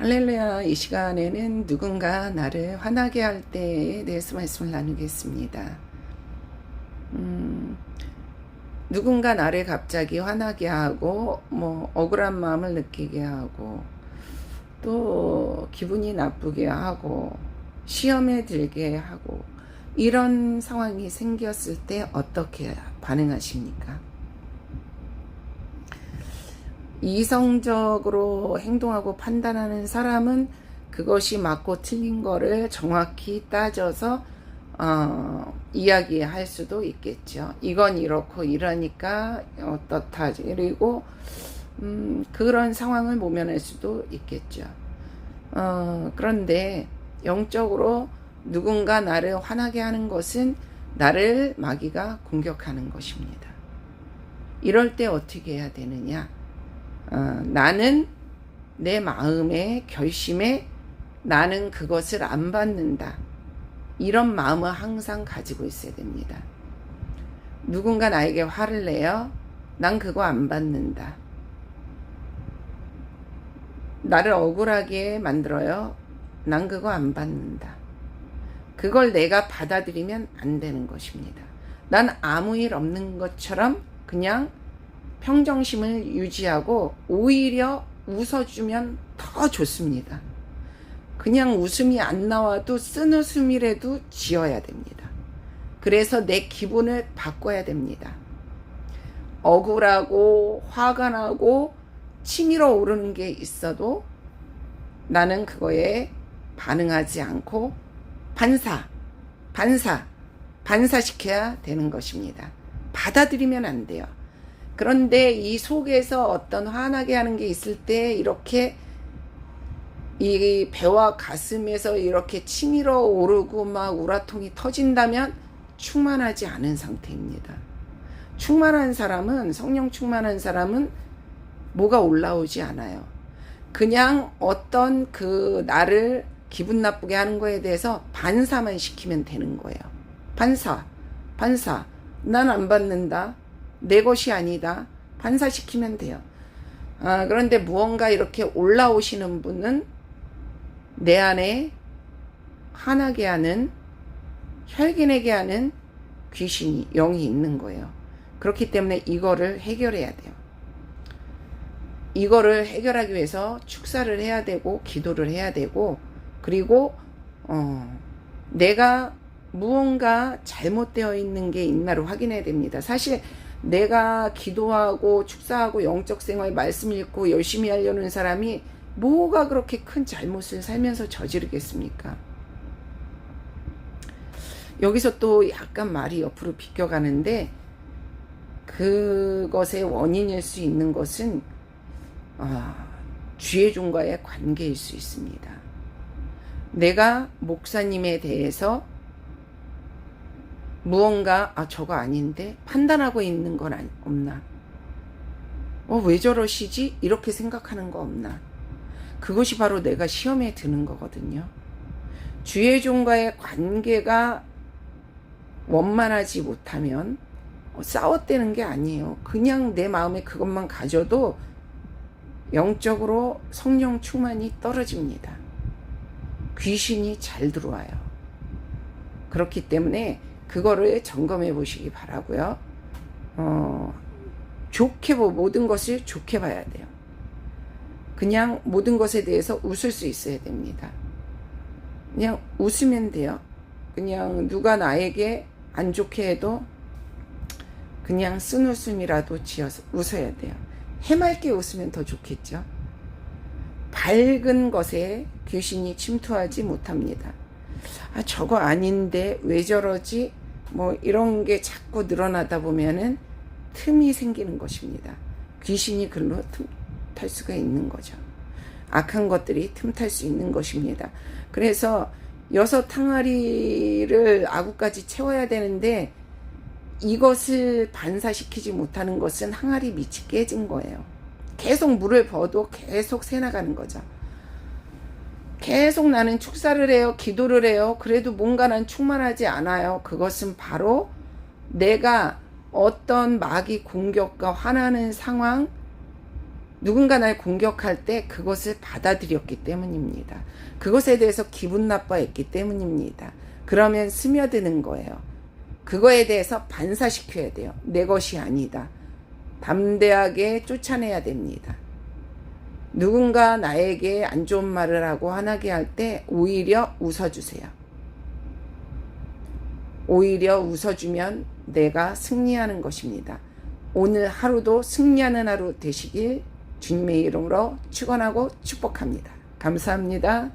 할렐루야 이 시간에는 누군가 나를 화나게 할 때에 대해서 말씀을 나누겠습니다. 음, 누군가 나를 갑자기 화나게 하고 뭐 억울한 마음을 느끼게 하고 또 기분이 나쁘게 하고 시험에 들게 하고 이런 상황이 생겼을 때 어떻게 반응하십니까? 이성적으로 행동하고 판단하는 사람은 그것이 맞고 틀린 거를 정확히 따져서 어, 이야기할 수도 있겠죠. 이건 이렇고 이러니까 어떻다 그리고 음, 그런 상황을 모면할 수도 있겠죠. 어, 그런데 영적으로 누군가 나를 화나게 하는 것은 나를 마귀가 공격하는 것입니다. 이럴 때 어떻게 해야 되느냐? 어, 나는 내 마음의 결심에 나는 그것을 안 받는다. 이런 마음을 항상 가지고 있어야 됩니다. 누군가 나에게 화를 내요. 난 그거 안 받는다. 나를 억울하게 만들어요. 난 그거 안 받는다. 그걸 내가 받아들이면 안 되는 것입니다. 난 아무 일 없는 것처럼 그냥 평정심을 유지하고 오히려 웃어주면 더 좋습니다. 그냥 웃음이 안 나와도 쓴 웃음이라도 지어야 됩니다. 그래서 내 기분을 바꿔야 됩니다. 억울하고 화가 나고 치밀어 오르는 게 있어도 나는 그거에 반응하지 않고 반사, 반사, 반사시켜야 되는 것입니다. 받아들이면 안 돼요. 그런데 이 속에서 어떤 화나게 하는 게 있을 때 이렇게 이 배와 가슴에서 이렇게 치밀어 오르고 막 우라통이 터진다면 충만하지 않은 상태입니다. 충만한 사람은 성령 충만한 사람은 뭐가 올라오지 않아요. 그냥 어떤 그 나를 기분 나쁘게 하는 거에 대해서 반사만 시키면 되는 거예요. 반사, 반사. 난 안 받는다. 내 것이 아니다. 반사시키면 돼요. 아, 그런데 무언가 이렇게 올라오시는 분은 내 안에 화나게 하는, 혈기내게 하는 귀신이, 영이 있는 거예요. 그렇기 때문에 이거를 해결해야 돼요. 이거를 해결하기 위해서 축사를 해야 되고, 기도를 해야 되고, 그리고, 어, 내가 무언가 잘못되어 있는 게 있나를 확인해야 됩니다. 사실 내가 기도하고 축사하고 영적 생활 말씀 읽고 열심히 하려는 사람이 뭐가 그렇게 큰 잘못을 살면서 저지르겠습니까? 여기서 또 약간 말이 옆으로 비껴가는데 그것의 원인일 수 있는 것은 아, 주의 종과의 관계일 수 있습니다. 내가 목사님에 대해서 무언가 아 저거 아닌데 판단하고 있는 건 아니, 없나? 어 왜 저러시지? 이렇게 생각하는 거 없나? 그것이 바로 내가 시험에 드는 거거든요. 주의 종과의 관계가 원만하지 못하면 어, 싸웠다는 게 아니에요. 그냥 내 마음에 그것만 가져도 영적으로 성령 충만이 떨어집니다. 귀신이 잘 들어와요. 그렇기 때문에 그거를 점검해 보시기 바라고요. 어, 좋게 보 모든 것을 좋게 봐야 돼요. 그냥 모든 것에 대해서 웃을 수 있어야 됩니다. 그냥 웃으면 돼요. 그냥 누가 나에게 안 좋게 해도 그냥 쓴 웃음이라도 지어서 웃어야 돼요. 해맑게 웃으면 더 좋겠죠. 밝은 것에 귀신이 침투하지 못합니다. 아, 저거 아닌데 왜 저러지? 뭐 이런 게 자꾸 늘어나다 보면은 틈이 생기는 것입니다. 귀신이 글로 틈탈 수가 있는 거죠. 악한 것들이 틈탈 수 있는 것입니다. 그래서 여섯 항아리를 아구까지 채워야 되는데 이것을 반사시키지 못하는 것은 항아리 밑이 깨진 거예요. 계속 물을 버도 계속 새 나가는 거죠. 계속 나는 축사를 해요. 기도를 해요. 그래도 뭔가 난 충만하지 않아요. 그것은 바로 내가 어떤 마귀 공격과 화나는 상황, 누군가 날 공격할 때 그것을 받아들였기 때문입니다. 그것에 대해서 기분 나빠했기 때문입니다. 그러면 스며드는 거예요. 그거에 대해서 반사시켜야 돼요. 내 것이 아니다. 담대하게 쫓아내야 됩니다. 누군가 나에게 안 좋은 말을 하고 화나게 할 때 오히려 웃어주세요. 오히려 웃어주면 내가 승리하는 것입니다. 오늘 하루도 승리하는 하루 되시길 주님의 이름으로 축원하고 축복합니다. 감사합니다.